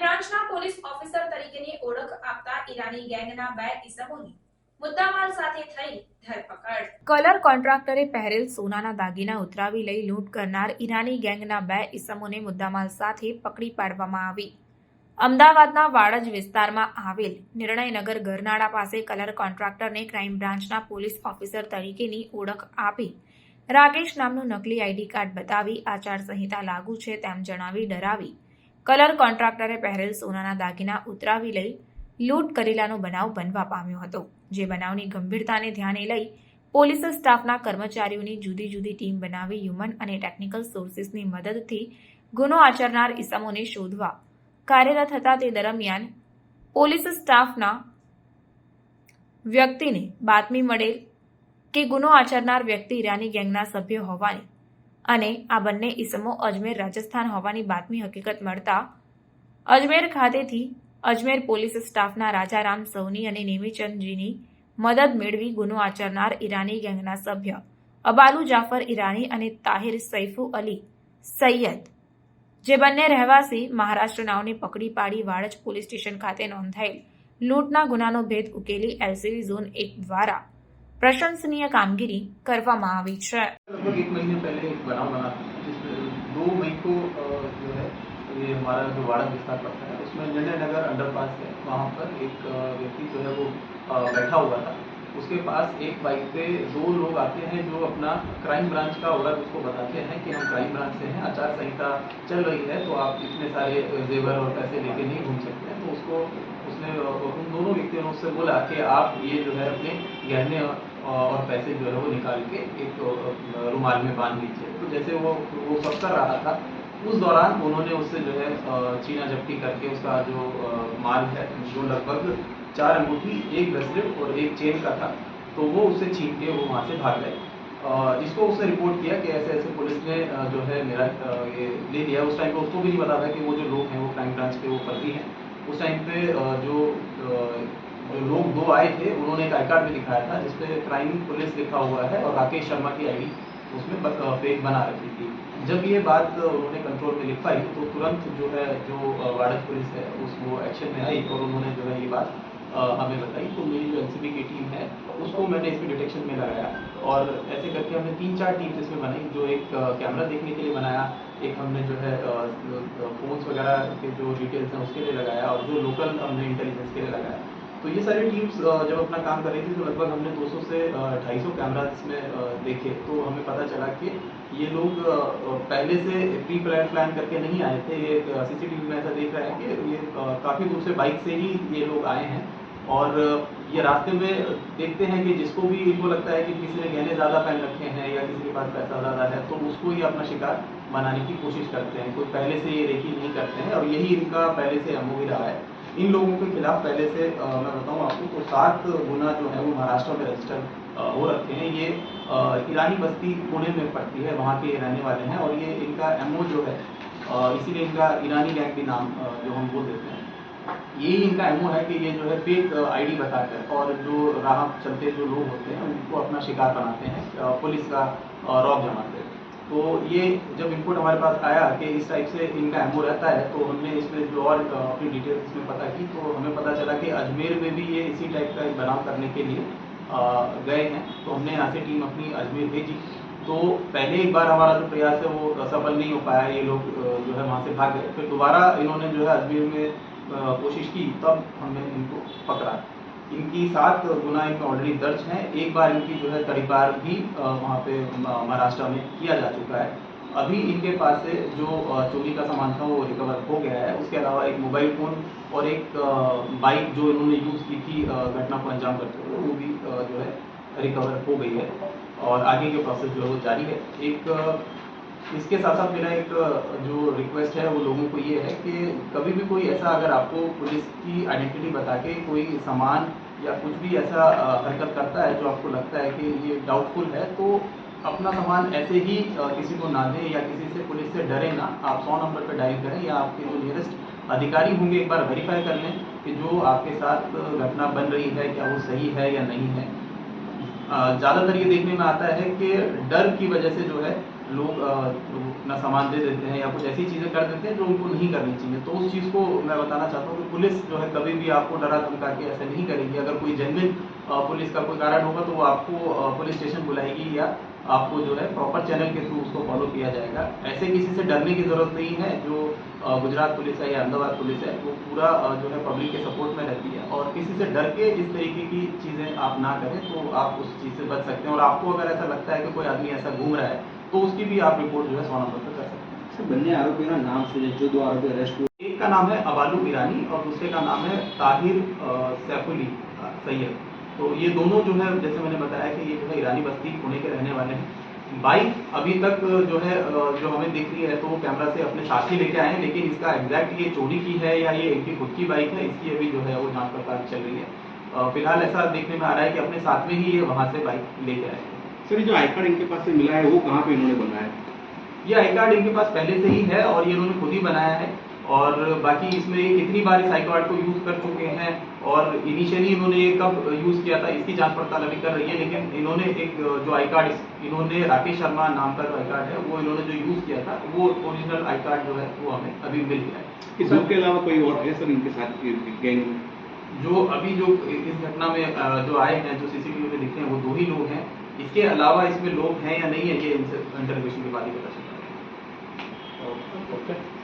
બ્રાન્ચના police officer તરીકેની ઓળખ આપતા ઈરાની ગેંગના બે ઇસમોની કલર કોન્ટ્રાક્ટરે પહેરેલ સોનાના દાગીના ઉતરાવી લઈ લૂંટ કરનાર ઈરાની ગેંગના બે ઇસમોને મુદ્દામાલ સાથે પકડી પાડવામાં આવી. અમદાવાદના વાડજ વિસ્તારમાં આવેલ નિર્ણયનગર ગરનાળા પાસે કલર કોન્ટ્રાક્ટરને ક્રાઇમ બ્રાન્ચના પોલીસ ઓફિસર તરીકેની ઓળખ આપી રાકેશ નામનું નકલી આઈડી કાર્ડ બતાવી આચારસંહિતા લાગુ છે તેમ જણાવી ડરાવી કલર કોન્ટ્રાક્ટરે પહેરેલ સોનાના દાગીના ઉતરાવી લઈ લૂંટ કરેલાનો બનાવ બનવા પામ્યો હતો, જે બનાવની ગંભીરતાને ધ્યાને લઈ પોલીસ સ્ટાફના કર્મચારીઓની જુદી જુદી ટીમ બનાવી હ્યુમન અને ટેકનિકલ સોર્સિસની મદદથી ગુનો આચરનાર ઇસમોને શોધવા કાર્યરત હતા તે દરમિયાન પોલીસ સ્ટાફના વ્યક્તિને બાતમી મળેલ કે ગુનો આચરનાર વ્યક્તિ ઈરાની ગેંગના સભ્ય હોવાની અને આ બંને ઇસમો અજમેર રાજસ્થાન હોવાની બાતમી હકીકત મળતા અજમેર ખાતેથી અજમેર પોલીસ સ્ટાફના રાજારામ સૌની અને નેમીચંદજીની મદદ મેળવી ગુનો આચરનાર ઈરાની ગેંગના સભ્ય અબાલુ જાફર ઈરાની અને તાહિર સૈફુ અલી સૈયદ. જે બંને રહેવાસી મહારાષ્ટ્ર નાવને પકડી પાડી વાડજ પોલીસ સ્ટેશન ખાતે નોંધાયેલ લૂંટના ગુનાનો ભેદ ઉકેલી એલસીબી ઝોન એક દ્વારા પ્રશંસનીય કામગીરી કરવામાં આવી છે लगभग एक महीने पहले एक बनाव बना था जिसमें दो मई को अ, जो है ये हमारा जो वाड़ा विस्तार पड़ता है उसमें निर्णय नगर अंडरपास है वहाँ पर एक अ, व्यक्ति जो है वो अ, बैठा हुआ था उसके पास एक बाइक पे दो लोग आते हैं जो अपना क्राइम ब्रांच का ऑर्डर उसको बताते हैं कि हम क्राइम ब्रांच से हैं आचार संहिता चल रही है तो आप इतने सारे जेवर और पैसे लेके नहीं घूम सकते हैं। तो उसको उसने उन दोनों व्यक्तियों ने उससे बोला कि आप ये जो है अपने गहने और पैसे जो है वो निकाल के एक अ, रुमाल में बाँध लीजिए। तो जैसे वो वो सब कर रहा था उस दौरान उन्होंने उससे जो है छीना झपटी करके उसका जो माल है जो लगभग चार अंगूठी एक ब्रेसलेट और एक चेन का था। तो वो उसे छीन के वो वहाँ से भाग गए। इसको उसने रिपोर्ट किया कि ऐसे ऐसे पुलिस ने जो है मेरा ये ले लिया। उस टाइम पे उसको भी नहीं पता था कि वो जो लोग हैं वो क्राइम ब्रांच के वो फर्जी हैं। उस टाइम पे जो जो लोग दो आए थे उन्होंने एक आई कार्ड भी दिखाया था जिसपे क्राइम पुलिस लिखा हुआ है और राकेश शर्मा की आईडी उसमें फेक बना रखी थी। जब ये बात उन्होंने कंट्रोल में लिखवाई तो तुरंत जो है जो अ, पुलिस है उस वो एक्शन में आई और उन्होंने जो है ये बात हमें बताई। तो मेरी जो एनसीबी की टीम है, उसको मैंने इसमें डिटेक्शन में लगाया। और ऐसे करके हमने तीन चार टीम्स इसमें बनाई, जो एक कैमरा देखने के लिए बनाया, एक हमने जो है फ़ोन्स वगैरह के जो डिटेल्स हैं उसके लिए लगाया, और जो लोकल हमने इंटेलिजेंस के लिए लगाया। तो ये सारी टीम्स जब अपना काम कर रही थी तो लगभग हमने 200 से ढाई सौ कैमरा इसमें देखे। तो हमें पता चला कि ये लोग पहले से प्री प्लान प्लान करके नहीं आए थे। ये सीसीटीवी में ऐसा देख रहे हैं कि ये काफ़ी दूर से बाइक से ही ये लोग आए हैं। और ये रास्ते में देखते हैं कि जिसको भी इनको लगता है कि किसी ने गहने ज़्यादा पहन रखे हैं या किसी के पास पैसा ज़्यादा है तो उसको ही अपना शिकार बनाने की कोशिश करते हैं। कोई पहले से ये रेखी नहीं करते हैं और यही इनका पहले से अमू भी रहा है। इन लोगों के खिलाफ पहले से अ, मैं बताऊँ आपको तो सात गुना जो है वो महाराष्ट्र में रजिस्टर हो रखे हैं। ये ईरानी बस्ती पुणे में पड़ती है वहाँ के रहने वाले हैं और ये इनका एमओ जो है इसीलिए इनका ईरानी गैंग भी नाम जो हम बोल देते हैं। यही इनका एमओ है कि ये जो है फेक आईडी बताकर और जो राह चलते जो लोग होते हैं उनको अपना शिकार बनाते हैं पुलिस का अ, रौब जमाते हैं। तो ये जब इनपुट हमारे पास आया कि इस टाइप से इनका एमओ रहता है तो हमने इसमें जो और अपनी डिटेल्स इसमें पता की तो हमें पता चला कि अजमेर में भी ये इसी टाइप का बनाव करने के लिए गए हैं। तो हमने यहाँ से टीम अपनी अजमेर भेजी। तो पहले एक बार हमारा जो प्रयास है वो सफल नहीं हो पाया ये लोग जो है वहाँ से भाग गए। फिर दोबारा इन्होंने जो है अजमेर में कोशिश की, तब हमने इनको पकड़ा। इनकी सात गुना इनमें ऑलरेडी दर्ज हैं। एक बार इनकी जो है तरीबार भी वहाँ पे महाराष्ट्र में किया जा चुका है। अभी इनके पास से जो चोरी का सामान था, वो रिकवर हो गया है। उसके अलावा एक मोबाइल फ़ोन और एक बाइक जो इन्होंने यूज़ की थी घटना को अंजाम करते हुए, वो भी जो है रिकवर हो गई है। और आगे के प्रोसेस जो है वो जारी है। एक इसके साथ साथ मेरा एक जो रिक्वेस्ट है वो लोगों को ये है कि कभी भी कोई ऐसा अगर आपको पुलिस की आइडेंटिटी बता के कोई सामान या कुछ भी ऐसा हरकत करता है जो आपको लगता है कि ये डाउटफुल है तो अपना सामान ऐसे ही किसी को ना दें या किसी से पुलिस से डरे ना। आप सौ नंबर पर डायल करें या आपके जो नियरेस्ट अधिकारी होंगे एक बार वेरीफाई कर लें कि जो आपके साथ घटना बन रही है, क्या वो सही है या नहीं है। ज़्यादातर ये देखने में आता है कि डर की वजह से जो है लोग अपना सामान दे देते हैं या कुछ ऐसी चीज़ें कर देते हैं जो उनको नहीं करनी चाहिए। तो उस चीज़ को मैं बताना चाहता हूँ कि पुलिस जो है कभी भी आपको डरा धमका के ऐसा नहीं करेगी। अगर कोई जेनविन पुलिस का कोई कारण होगा तो वो आपको पुलिस स्टेशन बुलाएगी या आपको जो है प्रॉपर चैनल के थ्रू उसको फॉलो किया जाएगा। ऐसे किसी से डरने की ज़रूरत नहीं है। जो गुजरात पुलिस है या अहमदाबाद पुलिस है, वो पूरा जो है पब्लिक के सपोर्ट में रहती है। और किसी से डर के इस तरीके की चीज़ें आप ना करें तो आप उस चीज़ से बच सकते हैं। और आपको अगर ऐसा लगता है कि कोई आदमी ऐसा घूम रहा है तो उसकी भी आप रिपोर्ट जो है सौ नंबर पर कर सकते हैं। बनने आरोपियों का नाम सुझे जो दो आरोपी अरेस्ट हुए। एक का नाम है अबालू ईरानी और दूसरे का नाम है ताहिर सैफुली सैयद। तो ये दोनों जो है जैसे मैंने बताया कि ये जो है ईरानी बस्ती पुणे के रहने वाले हैं। बाइक अभी तक जो है जो हमें दिख रही है तो वो कैमरा से अपने साथ ही लेके आए हैं लेकिन इसका एग्जैक्ट ये चोरी की है या ये इनकी खुद की बाइक है इसकी अभी जो है वो जाँच पड़ताल चल रही है। फ़िलहाल ऐसा देखने में आ रहा है कि अपने साथ में ही ये वहाँ से बाइक लेके आए हैं। सर ये जो आई कार्ड इनके पास से मिला है वो कहाँ पे इन्होंने बनाया है? ये आई कार्ड इनके पास पहले से ही है और ये इन्होंने खुद ही बनाया है। और बाकी इसमें कितनी बार इस आई कार्ड को यूज़ कर चुके हैं और इनिशियली इन्होंने ये कब यूज़ किया था इसकी जाँच पड़ताल अभी कर रही है लेकिन इन्होंने एक जो आई कार्ड इन्होंने राकेश शर्मा नाम का जो आई कार्ड है वो इन्होंने जो यूज़ किया था वो ओरिजिनल आई कार्ड जो है वो हमें अभी मिल गया है। इस के अलावा कोई और है सर इनके साथ गैंग में जो अभी जो इस घटना में जो आए हैं जो सीसीटीवी में दिखे हैं वो दो ही लोग हैं। इसके अलावा इसमें लोग हैं या नहीं है, ये इनसे इंटरव्यूशन के बाद ही पता चलता है। ओके